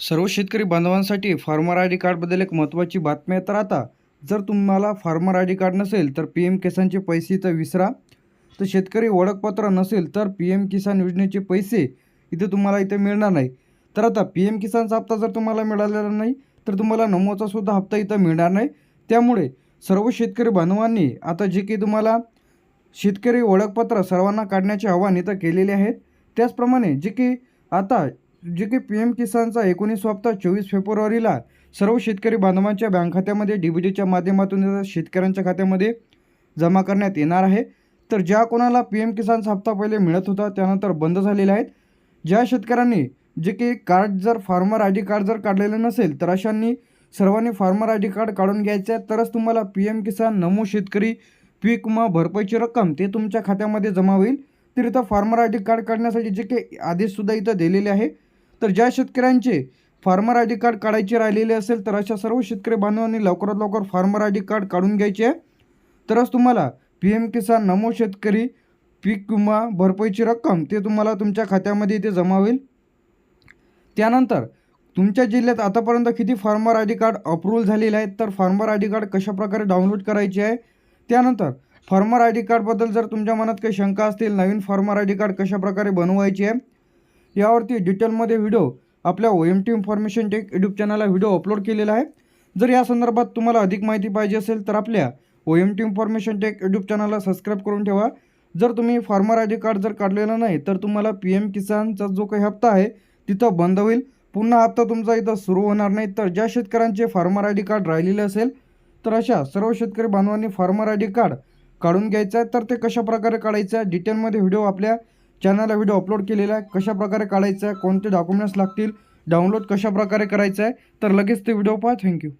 सर्व शेतकरी बांधवांसाठी फार्मर आय डी कार्डबद्दल एक महत्त्वाची बातमी आहे. तर आता जर तुम्हाला फार्मर आय डी कार्ड नसेल तर पी एम किसानचे पैसे इथं विसरा. तर शेतकरी ओळखपत्र नसेल तर पी एम किसान योजनेचे पैसे इथे तुम्हाला इथे मिळणार नाही. तर आता पी एम किसानचा हप्ता जर तुम्हाला मिळालेला नाही तर तुम्हाला नमोचा सुद्धा हप्ता इथं मिळणार नाही. त्यामुळे सर्व शेतकरी बांधवांनी आता जे की तुम्हाला शेतकरी ओळखपत्र सर्वांना काढण्याचे आव्हान इथं केलेले आहेत त्याचप्रमाणे जे की आता जे की पी एम किसानचा एकोणीस हप्ता चोवीस फेब्रुवारीला सर्व शेतकरी बांधवांच्या बँक खात्यामध्ये डी बी डीच्या माध्यमातून शेतकऱ्यांच्या खात्यामध्ये जमा करण्यात येणार आहे. तर ज्या कोणाला पी एम किसानचा हप्ता पहिले मिळत होता त्यानंतर बंद झालेले आहेत. ज्या शेतकऱ्यांनी जे की कार्ड जर फार्मर आय डी कार्ड जर काढलेलं नसेल तर अशांनी सर्वांनी फार्मर आय डी कार्ड काढून घ्यायचं आहे तरच तुम्हाला पी एम किसान नमो शेतकरी पीक विमा भरपाईची रक्कम ते तुमच्या खात्यामध्ये जमा होईल. तर इथं फार्मर आय डी कार्ड काढण्यासाठी जे काही आदेशसुद्धा इथं दिलेले आहे. तर ज्या शेतकऱ्यांचे फार्मर आय डी कार्ड काढायचे राहिलेले असेल तर अशा सर्व शेतकरी बांधवांनी लवकरात लवकर फार्मर आय डी कार्ड काढून घ्यायचे. आहे तरच तुम्हाला पी एम किसान नमो शेतकरी पीक विमा भरपाईची रक्कम ते तुम्हाला तुमच्या खात्यामध्ये इथे जमा होईल. त्यानंतर तुमच्या जिल्ह्यात आतापर्यंत किती farmer I D card approval झालेले आहेत तर फार्मर आय डी कार्ड कशाप्रकारे डाउनलोड करायचे आहे? त्यानंतर फार्मर आय डी कार्डबद्दल जर तुमच्या मनात काही शंका असतील नवीन फार्मर आय डी कार्ड कशाप्रकारे बनवायची आहे? यावरती डिटेलमध्ये व्हिडिओ आपल्या O M T information tech YouTube चॅनलला व्हिडिओ अपलोड केलेला आहे. जर या संदर्भात तुम्हाला अधिक माहिती पाहिजे असेल तर आपल्या O M T information tech YouTube चॅनलला सबस्क्राईब करून ठेवा. जर तुम्ही फार्मर आय डी कार्ड जर काढलेलं नाही तर तुम्हाला पी एम किसानचा जो काही हप्ता आहे तिथं बंद होईल. पुन्हा हप्ता तुमचा इथं सुरू होणार नाही. तर ज्या शेतकऱ्यांचे फार्मर आय डी कार्ड राहिलेले असेल तर अशा सर्व शेतकरी बांधवांनी फार्मर आय डी कार्ड काढून घ्यायचं आहे. तर ते कशाप्रकारे काढायचं आहे डिटेलमध्ये व्हिडिओ आपल्या चॅनलला व्हिडिओ अपलोड केलेला आहे. कशाप्रकारे काढायचं आहे कोणते डॉक्युमेंट्स लागतील डाउनलोड कशाप्रकारे करायचं आहे तर लगेच ते व्हिडिओ पहा. थँक्यू